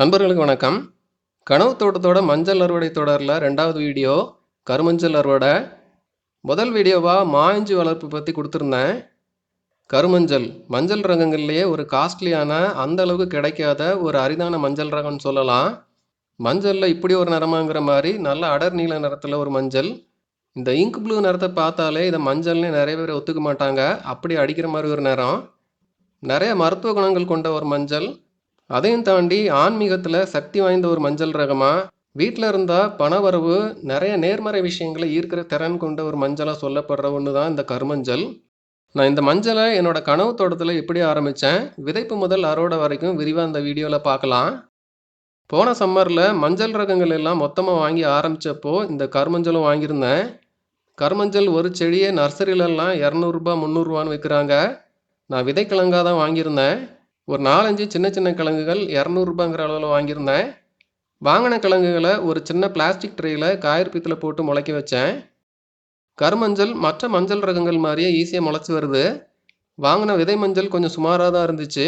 நண்பர்களுக்கு வணக்கம். கனவு தோட்டத்தோட மஞ்சள் அறுவடை தொடரில் ரெண்டாவது வீடியோ கருமஞ்சள் அறுவடை. முதல் வீடியோவாக மாயஞ்சி வளர்ப்பு பற்றி கொடுத்துருந்தேன். கருமஞ்சள் மஞ்சள் ரகங்கள்லேயே ஒரு காஸ்ட்லியான அந்த அளவுக்கு கிடைக்காத ஒரு அரிதான மஞ்சள் ரகம்னு சொல்லலாம். மஞ்சளில் இப்படி ஒரு நிறமாங்கிற மாதிரி நல்ல அடர் நீல நிறத்தில் ஒரு மஞ்சள். இந்த இங்க் ப்ளூ நிறத்தை பார்த்தாலே இதை மஞ்சள்னு நிறைய பேர் ஒத்துக்க மாட்டாங்க. அப்படி அடிக்கிற மாதிரி ஒரு நிறம். நிறைய மருத்துவ குணங்கள் கொண்ட ஒரு மஞ்சள். அதையும் தாண்டி ஆன்மீகத்தில் சக்தி வாய்ந்த ஒரு மஞ்சள் ரகமாக வீட்டில் இருந்தால் பணவரவு நிறைய நேர்மறை விஷயங்களை ஈர்க்கிற திறன் கொண்ட ஒரு மஞ்சளாக சொல்லப்படுற ஒன்று தான் இந்த கருமஞ்சள். நான் இந்த மஞ்சளை என்னோட கனவு தோட்டத்தில் எப்படி ஆரம்பித்தேன் விதைப்பு முதல் அறுவடை வரைக்கும் விரிவாக இந்த வீடியோவில் பார்க்கலாம். போன சம்மரில் மஞ்சள் ரகங்கள் எல்லாம் மொத்தமாக வாங்கி ஆரம்பித்தப்போ இந்த கருமஞ்சளும் வாங்கியிருந்தேன். கருமஞ்சள் ஒரு செடியே நர்சரியிலலாம் இரநூறுபா முந்நூறுரூவான்னு விற்கிறாங்க நான் விதைக்கிழங்காக தான் வாங்கியிருந்தேன். ஒரு நாலஞ்சு சின்ன சின்ன கிழங்குகள் இரநூறுபாங்கிற அளவில் வாங்கியிருந்தேன். வாங்கின கிழங்குகளை ஒரு சின்ன பிளாஸ்டிக் ட்ரேயில் காயற்பித்தில் போட்டு முளைக்க வச்சேன். கருமஞ்சள் மற்ற மஞ்சள் ரகங்கள் மாதிரியே ஈஸியாக முளைச்சி வருது. வாங்கின விதை மஞ்சள் கொஞ்சம் சுமாராக தான் இருந்துச்சு.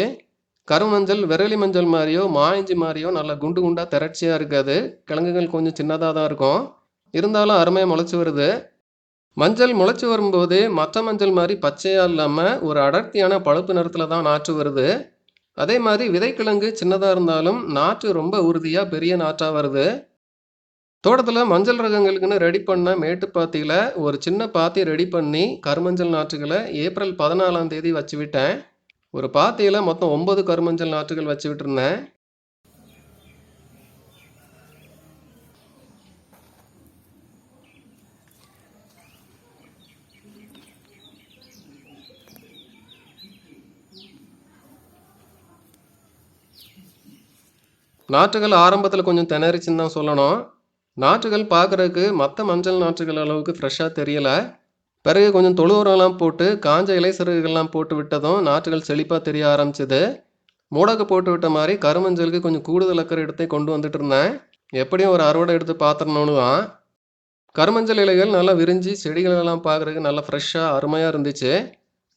கருமஞ்சள் விரலி மஞ்சள் மாதிரியோ மாயஞ்சி மாதிரியோ நல்லா குண்டு குண்டாக திரட்சியாக இருக்காது. கிழங்குகள் கொஞ்சம் சின்னதாக தான் இருக்கும். இருந்தாலும் அருமையாக முளைச்சி வருது. மஞ்சள் முளைச்சி வரும்போது மற்ற மஞ்சள் மாதிரி பச்சையாக இல்லாமல் ஒரு அடர்த்தியான பழுப்பு நிறத்தில் தான் நாற்று வருது. அதே மாதிரி விதைக்கிழங்கு சின்னதாக இருந்தாலும் நாற்று ரொம்ப உறுதியாக பெரிய நாற்றாக வருது. தோட்டத்தில் மஞ்சள் ரகங்களுக்குன்னு ரெடி பண்ண மேட்டுப்பாத்தியில் ஒரு சின்ன பாத்தி ரெடி பண்ணி கருமஞ்சள் நாற்றுகளை ஏப்ரல் பதினாலாம் தேதி வச்சு விட்டேன் ஒரு பாத்தியில் மொத்தம் ஒன்பது கருமஞ்சள் நாற்றுகள் வச்சு விட்டுருந்தேன் நாற்றுகள் ஆரம்பத்தில் கொஞ்சம் திணறிச்சுன்னு தான் சொல்லணும். நாற்றுகள் பார்க்குறதுக்கு மற்ற மஞ்சள் நாற்றுகள் அளவுக்கு ஃப்ரெஷ்ஷாக தெரியலை. பிறகு கொஞ்சம் தொழு உரம்லாம் போட்டு காஞ்ச இலை சிறகுகள்லாம் போட்டு விட்டதும் நாற்றுகள் செழிப்பாக தெரிய ஆரம்பிச்சது. மூடக்கு போட்டு விட்ட மாதிரி கருமஞ்சளுக்கு கொஞ்சம் கூடுதல் அக்கறை எடுத்து கொண்டு வந்துட்டு இருந்தேன். எப்படியும் ஒரு அறுவடை எடுத்து பார்த்துடணும்னு தான். கருமஞ்சள் இலைகள் நல்லா விரிஞ்சு செடிகளெல்லாம் பார்க்குறதுக்கு நல்லா ஃப்ரெஷ்ஷாக அருமையாக இருந்துச்சு.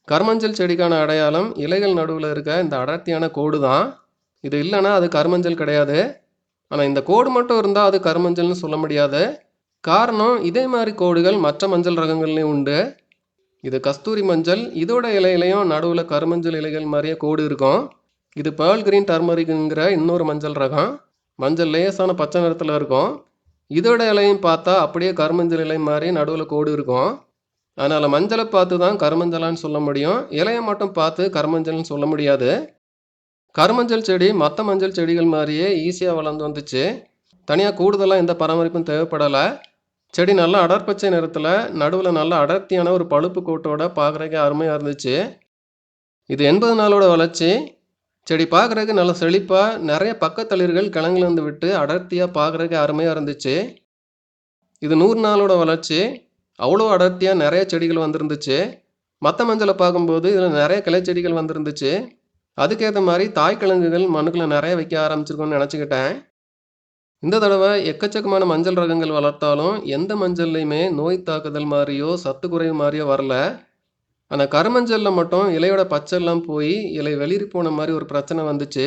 கருமஞ்சள் செடிக்கான அடையாளம் இலைகள் நடுவில் இருக்க இந்த அடர்த்தியான கோடு தான். இது இல்லைன்னா அது கருமஞ்சள் கிடையாது. ஆனால் இந்த கோடு மட்டும் இருந்தால் அது கருமஞ்சள்னு சொல்ல முடியாது. காரணம் இதே மாதிரி கோடுகள் மற்ற மஞ்சள் ரகங்கள்லையும் உண்டு. இது கஸ்தூரி மஞ்சள் இதோட இலையிலையும் நடுவில் கருமஞ்சள் இலைகள் மாதிரியே கோடு இருக்கும். இது பேர்ல் கிரீன் டர்மரிக்குங்கிற இன்னொரு மஞ்சள் ரகம். மஞ்சள் லேசான பச்சை நிறத்தில் இருக்கும். இதோட இலையும் பார்த்தா அப்படியே கருமஞ்சள் இலை மாதிரி நடுவில் கோடு இருக்கும். அதனால் மஞ்சளை பார்த்து தான் கருமஞ்சளான்னு சொல்ல முடியும். இலையை மட்டும் பார்த்து கருமஞ்சள்னு சொல்ல முடியாது. கருமஞ்சள் செடி மற்ற மஞ்சள் செடிகள் மாதிரியே ஈஸியாக வளர்ந்து வந்துச்சு. தனியாக கூடுதலாக எந்த பராமரிப்பும் தேவைப்படலை. செடி நல்லா அடர்பச்சை நிறத்தில் நடுவில் நல்ல அடர்த்தியான ஒரு பழுப்பு கோட்டோட பார்க்குறக்கே அருமையாக இருந்துச்சு. இது எண்பது நாளோட வளர்ச்சி. செடி பார்க்குறதுக்கு நல்ல செழிப்பாக நிறைய பக்கத்தளிர்கள் கிழங்குலேருந்து விட்டு அடர்த்தியாக பார்க்குறதுக்கு அருமையாக இருந்துச்சு. இது நூறு நாளோட வளர்ச்சி. அவ்வளோ அடர்த்தியாக நிறைய செடிகள் வந்திருந்துச்சு. மற்ற மஞ்சளை பார்க்கும்போது இதில் நிறைய கிளை செடிகள் வந்திருந்துச்சு. அதுக்கேற்ற மாதிரி தாய் கிழங்குகள் மண்ணுக்குள்ளே நிறைய வைக்க ஆரம்பிச்சிருக்கோன்னு நினச்சிக்கிட்டேன். இந்த தடவை எக்கச்சக்கமான மஞ்சள் ரகங்கள் வளர்த்தாலும் எந்த மஞ்சள்லையுமே நோய் தாக்குதல் மாதிரியோ சத்து குறைவு மாதிரியோ வரல. ஆனால் கருமஞ்சளில் மட்டும் இலையோட பச்செல்லாம் போய் இலை வெளிரி போன மாதிரி ஒரு பிரச்சனை வந்துச்சு.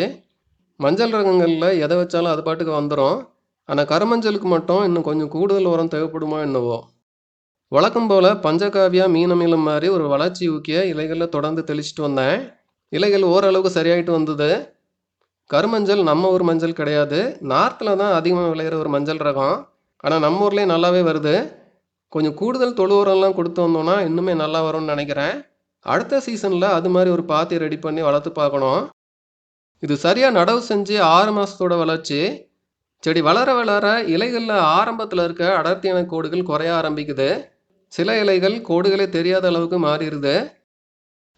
மஞ்சள் ரகங்களில் எதை வச்சாலும் அது பாட்டுக்கு வந்துடும் ஆனால் கருமஞ்சளுக்கு மட்டும் இன்னும் கொஞ்சம் கூடுதல் உரம் தேவைப்படுமோ என்னவோ. வழக்கம் போல் பஞ்சகாவியா மீனமிலம் மாதிரி ஒரு வளர்ச்சி ஊக்கிய இலைகளில் தொடர்ந்து தெளிச்சிட்டு வந்தேன். இலைகள் ஓரளவுக்கு சரியாயிட்டு வந்தது. கருமஞ்சள் நம்ம ஊர் மஞ்சள் கிடையாது. நார்த்தில் தான் அதிகமாக விளையிற ஒரு மஞ்சள் ரகம். ஆனால் நம்ம ஊர்லேயே நல்லாவே வருது. கொஞ்சம் கூடுதல் தொழு உரம்லாம் கொடுத்து வந்தோம்னா இன்னுமே நல்லா வரும்னு நினைக்கிறேன். அடுத்த சீசனில் அது மாதிரி ஒரு பாத்தி ரெடி பண்ணி வளர்த்து பார்க்கணும். இது சரியாக நடவு செஞ்சு ஆறு மாதத்தோட வளர்ச்சி. செடி வளர வளர இலைகளில் ஆரம்பத்தில் இருக்க அடர்த்தியான கோடுகள் குறைய ஆரம்பிக்குது. சில இலைகள் கோடுகளே தெரியாத அளவுக்கு மாறிடுது.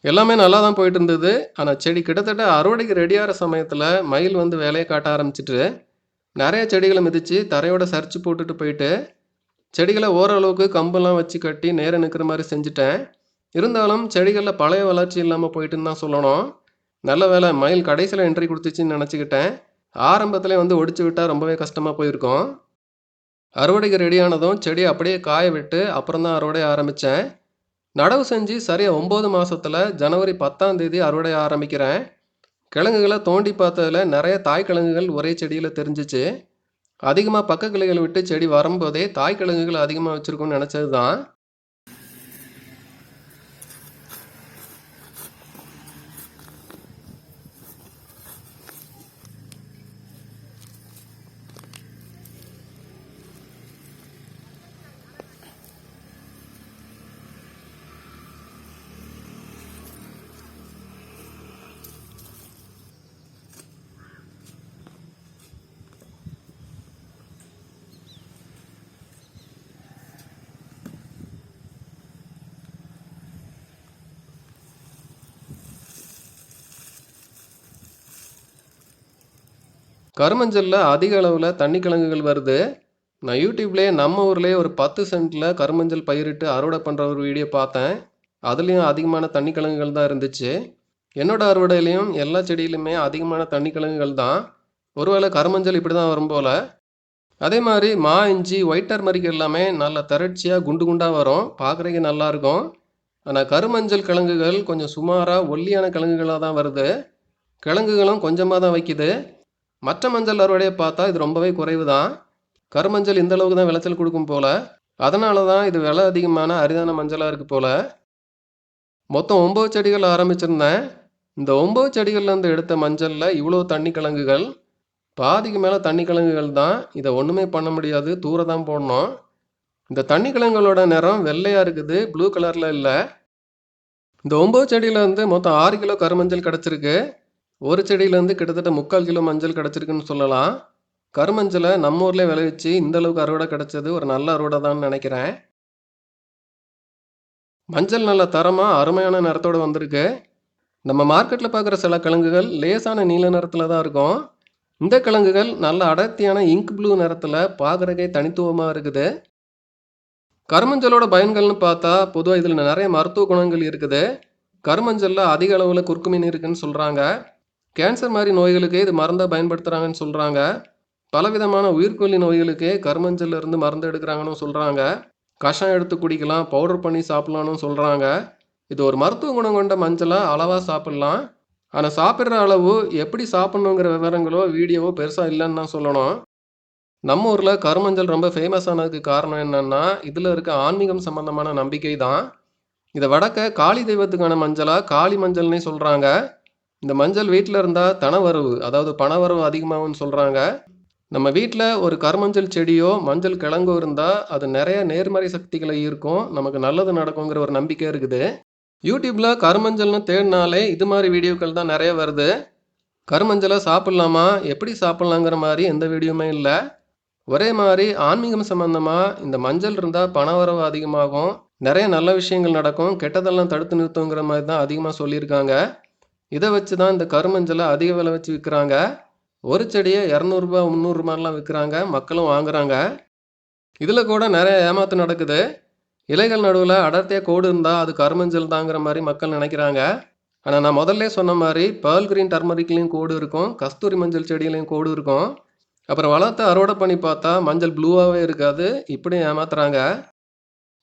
எல்லாமே நல்லா தான் போயிட்டு இருந்தது ஆனால் செடி கிட்டத்தட்ட அறுவடைக்கு ரெடியாகிற சமயத்தில் மயில் வந்து வேலையை காட்ட ஆரம்பிச்சிட்டு நிறைய செடிகளை மிதித்து தரையோட சரிச்சு போட்டுட்டு போயிட்டு செடிகளை ஓரளவுக்கு கம்பெல்லாம் வச்சு கட்டி நேரம் நிற்கிற மாதிரி செஞ்சுட்டேன். இருந்தாலும் செடிகளில் பழைய வளர்ச்சி இல்லாமல் போயிட்டுன்னு தான் சொல்லணும். நல்ல வேலை மயில் கடைசியில் என்ட்ரி கொடுத்துச்சின்னு நினச்சிக்கிட்டேன். ஆரம்பத்தில் வந்து ஒடிச்சு விட்டால் ரொம்பவே கஷ்டமாக போயிருக்கோம். அறுவடைக்கு ரெடியானதும் செடி அப்படியே காய விட்டு அப்புறம் தான் அறுவடை ஆரம்பித்தேன் நடவு செஞ்சு சரியாக ஒம்பது மாதத்தில் ஜனவரி பத்தாம் தேதி அறுவடை ஆரம்பிக்கிறேன். கிழங்குகளை தோண்டி பார்த்ததுல நிறைய தாய் கிழங்குகள் ஒரே செடியில் தெரிஞ்சிச்சு. அதிகமாக பக்க கிளைகள் விட்டு செடி வரும்போதே தாய் கிழங்குகள் அதிகமாக வச்சுருக்கோன்னு நினச்சது தான் கருமஞ்சளில் அதிக அளவில் தண்ணி கிழங்குகள் வருது. நான் யூடியூப்லேயே நம்ம ஊர்லேயே ஒரு பத்து சென்ட்டில் கருமஞ்சள் பயிரிட்டு அறுவடை பண்ணுற ஒரு வீடியோ பார்த்தேன். அதுலேயும் அதிகமான தண்ணி கிழங்குகள் தான் இருந்துச்சு. என்னோடய அறுவடையிலையும் எல்லா செடியிலுமே அதிகமான தண்ணி கிழங்குகள் தான். ஒருவேளை கருமஞ்சள் இப்படி தான் வரும் போல். அதே மாதிரி மா இஞ்சி ஒயிட் டர்மரிக் எல்லாமே நல்ல திரட்சியாக குண்டு குண்டாக வரும். பார்க்குறதுக்கு நல்லாயிருக்கும் ஆனால் கருமஞ்சள் கிழங்குகள் கொஞ்சம் சுமாராக ஒல்லியான கிழங்குகளாக தான் வருது. கிழங்குகளும் கொஞ்சமாக தான் வைக்குது. மற்ற மஞ்சள் அறுவடையை பார்த்தா இது ரொம்பவே குறைவு தான் கருமஞ்சள் இந்த அளவுக்கு தான் விளைச்சல் கொடுக்கும் போல. அதனால தான் இது விலை அதிகமான அரிதான மஞ்சளாக இருக்குது போல. மொத்தம் ஒம்பது செடிகள் ஆரம்பிச்சிருந்தேன். இந்த ஒம்பது செடிகள்லேருந்து எடுத்த மஞ்சளில் இவ்வளோ தண்ணி கிழங்குகள் பாதிக்கு மேலே தண்ணி கிழங்குகள் தான். இதை ஒன்றுமே பண்ண முடியாது. தூர தான் போடணும். இந்த தண்ணி கிழங்குகளோட நிறம் வெள்ளையாக இருக்குது. ப்ளூ கலரில் இல்லை. இந்த ஒம்பது செடியிலேருந்து மொத்தம் ஆறு கிலோ கருமஞ்சள் கிடச்சிருக்கு. ஒரு செடியிலேருந்து கிட்டத்தட்ட முக்கால் கிலோ மஞ்சள் கிடச்சிருக்குன்னு சொல்லலாம். கருமஞ்சளை நம்ம ஊர்லேயே விளைவிச்சு இந்த அளவுக்கு அறுவடை கிடச்சது ஒரு நல்ல அறுவடை தான் நினைக்கிறேன். மஞ்சள் நல்ல தரமாக அருமையான நிறத்தோடு வந்திருக்கு. நம்ம மார்க்கெட்டில் பார்க்குற சில கிழங்குகள் லேசான நீல நிறத்தில் தான் இருக்கும். இந்த கிழங்குகள் நல்ல அடர்த்தியான இங்க் ப்ளூ நிறத்தில் பார்க்குறக்கே தனித்துவமாக இருக்குது. கருமஞ்சளோட பயன்கள்னு பார்த்தா பொதுவாக இதில் நிறைய மருத்துவ குணங்கள் இருக்குது. கருமஞ்சளில் அதிக அளவில் குறுக்குமீன் இருக்குன்னு சொல்கிறாங்க கேன்சர் மாதிரி நோய்களுக்கு இது மருந்தாக பயன்படுத்துகிறாங்கன்னு சொல்கிறாங்க பலவிதமான உயிர்கொல்லி நோய்களுக்கு கருமஞ்சள்ல இருந்து மருந்து எடுக்கிறாங்கன்னு சொல்கிறாங்க கஷாயம் எடுத்து குடிக்கலாம் பவுடர் பண்ணி சாப்பிட்லான்னு சொல்கிறாங்க இது ஒரு மருத்துவ குணம் கொண்ட மஞ்சளை அளவாக சாப்பிட்லாம். ஆனால் சாப்பிட்ற அளவு எப்படி சாப்பிட்ணுங்கிற விவரங்களோ வீடியோவோ பெருசாக இல்லைன்னு தான் சொல்லணும். நம்ம ஊரில் கருமஞ்சள் ரொம்ப ஃபேமஸ் ஆனதுக்கு காரணம் என்னென்னா இதில் இருக்க ஆன்மீகம் சம்பந்தமான நம்பிக்கை தான். இதை வடக்க காளி தெய்வத்துக்கான மஞ்சளாக காளி மஞ்சள்னே சொல்கிறாங்க இந்த மஞ்சள் வீட்டில் இருந்தால் தனவரவு அதாவது பணவரவு அதிகமாகும்னு சொல்கிறாங்க நம்ம வீட்டில் ஒரு கருமஞ்சள் செடியோ மஞ்சள் கிழங்கோ இருந்தால் அது நிறைய நேர்மறை சக்திகளை ஈர்க்கும். நமக்கு நல்லது நடக்குங்கிற ஒரு நம்பிக்கை இருக்குது. யூடியூப்பில் கருமஞ்சள்னு தேடினாலே இது மாதிரி வீடியோக்கள் தான் நிறைய வருது. கருமஞ்சளை சாப்பிட்லாமா? எப்படி சாப்பிட்லாங்கிற மாதிரி எந்த வீடியோவுமே இல்லை. ஒரே மாதிரி ஆன்மீகம் சம்பந்தமாக இந்த மஞ்சள் இருந்தால் பணவரவு அதிகமாகும். நிறைய நல்ல விஷயங்கள் நடக்கும். கெட்டதெல்லாம் தடுத்து நிறுத்துங்கிற மாதிரி தான் அதிகமாக சொல்லியிருக்காங்க. இதை வச்சு தான் இந்த கருமஞ்சளை அதிக விலை வச்சு விற்கிறாங்க. ஒரு செடியை இரநூறுபா முந்நூறுபாலாம் விற்கிறாங்க. மக்களும் வாங்குறாங்க. இதில் கூட நிறைய ஏமாத்து நடக்குது. இலைகள் நடுவில் அடர்த்தியாக கோடு இருந்தால் அது கருமஞ்சள் தாங்கிற மாதிரி மக்கள் நினைக்கிறாங்க. ஆனால் நான் முதல்ல சொன்ன மாதிரி பேர்ல் கிரீன் டர்மரிக்லேயும் கோடு இருக்கும். கஸ்தூரி மஞ்சள் செடியிலையும் கோடு இருக்கும். அப்புறம் வளர்த்து அறுவடை பண்ணி பார்த்தா மஞ்சள் ப்ளூவாகவே இருக்காது. இப்படியும் ஏமாத்துறாங்க.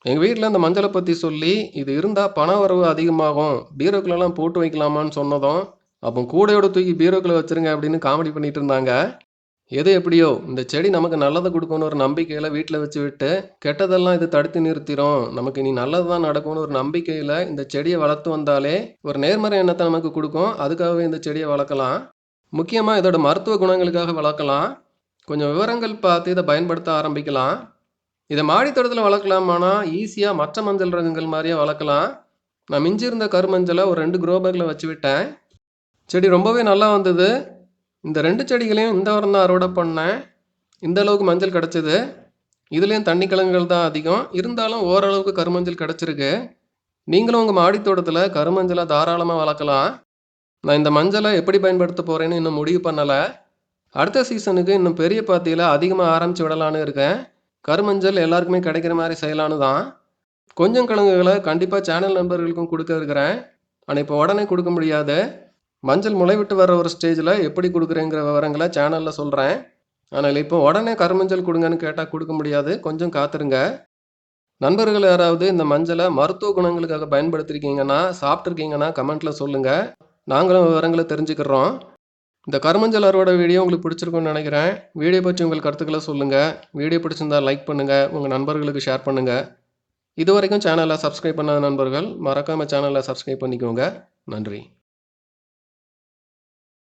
எங்கள் வீட்டில் இந்த மஞ்சளை பற்றி சொல்லி இது இருந்தால் பண வரவு அதிகமாகும் பீரோக்குள்ளெல்லாம் போட்டு வைக்கலாமான்னு சொன்னதும் அப்போ கூடையோட தூக்கி பீரோக்குள்ள வச்சிருங்க அப்படின்னு காமெடி பண்ணிட்டு இருந்தாங்க. எது எப்படியோ இந்த செடி நமக்கு நல்லதை கொடுக்கும்னு ஒரு நம்பிக்கையில் வீட்டில் வச்சு விட்டு கெட்டதெல்லாம் இது தடுத்து நிறுத்திடும் நமக்கு இனி நல்லது தான் நடக்கும்னு ஒரு நம்பிக்கையில் இந்த செடியை வளர்த்து வந்தாலே ஒரு நேர்மறை எண்ணத்தை நமக்கு கொடுக்கும். அதுக்காகவே இந்த செடியை வளர்க்கலாம். முக்கியமாக இதோட மருத்துவ குணங்களுக்காக வளர்க்கலாம். கொஞ்சம் விவரங்கள் பார்த்து இதை பயன்படுத்த ஆரம்பிக்கலாம். இதை மாடித்தோட்டத்தில் வளர்க்கலாமானா ஈஸியாக மற்ற மஞ்சள் ரகங்கள் மாதிரியே வளர்க்கலாம். நான் மிஞ்சியிருந்த கருமஞ்சளை ஒரு ரெண்டு க்ரோ பேக்கில் வச்சு விட்டேன். செடி ரொம்பவே நல்லா வந்தது. இந்த ரெண்டு செடிகளையும் இந்த வாரம் தான் அறுவடை பண்ணேன். இந்த அளவுக்கு மஞ்சள் கிடச்சிது. இதுலேயும் தண்ணி கிழங்குகள் தான் அதிகம். இருந்தாலும் ஓரளவுக்கு கருமஞ்சள் கிடச்சிருக்கு. நீங்களும் உங்கள் மாடித்தோட்டத்தில் கருமஞ்சளை தாராளமாக வளர்க்கலாம். நான் இந்த மஞ்சளை எப்படி பயன்படுத்த போகிறேன்னு இன்னும் முடிவு பண்ணலை. அடுத்த சீசனுக்கு இன்னும் பெரிய பாத்தியில் அதிகமாக ஆரம்பித்து விடலான்னு இருக்கேன். கருமஞ்சள் எல்லாருக்குமே கிடைக்கிற மாதிரி செய்யலான்னு தான் கொஞ்சம் கிழங்குகளை கண்டிப்பாக சேனல் நண்பர்களுக்கும் கொடுக்க இருக்கிறேன். ஆனால் இப்போ உடனே கொடுக்க முடியாது. மஞ்சள் முளைவிட்டு வர ஒரு ஸ்டேஜில் எப்படி கொடுக்குறேங்கிற விவரங்களை சேனலில் சொல்கிறேன் ஆனால் இப்போ உடனே கருமஞ்சள் கொடுங்கன்னு கேட்டால் கொடுக்க முடியாது. கொஞ்சம் காத்துருங்க. நண்பர்கள் யாராவது இந்த மஞ்சளை மருத்துவ குணங்களுக்காக பயன்படுத்திருக்கீங்கன்னா சாப்பிட்ருக்கீங்கன்னா கமெண்ட்டில் சொல்லுங்கள் நாங்களும் விவரங்களை தெரிஞ்சுக்கிறோம். இந்த கருமஞ்சள் அறுவடை வீடியோ உங்களுக்கு பிடிச்சிருக்கும்னு நினைக்கிறேன். வீடியோ பற்றி உங்கள் கருத்துக்களை சொல்லுங்கள் வீடியோ பிடிச்சிருந்தா லைக் பண்ணுங்கள் உங்கள் நண்பர்களுக்கு ஷேர் பண்ணுங்கள் இது வரைக்கும் சேனலை சப்ஸ்கிரைப் பண்ணாத நண்பர்கள் மறக்காமல் சேனலை சப்ஸ்கிரைப் பண்ணிக்கோங்க. நன்றி.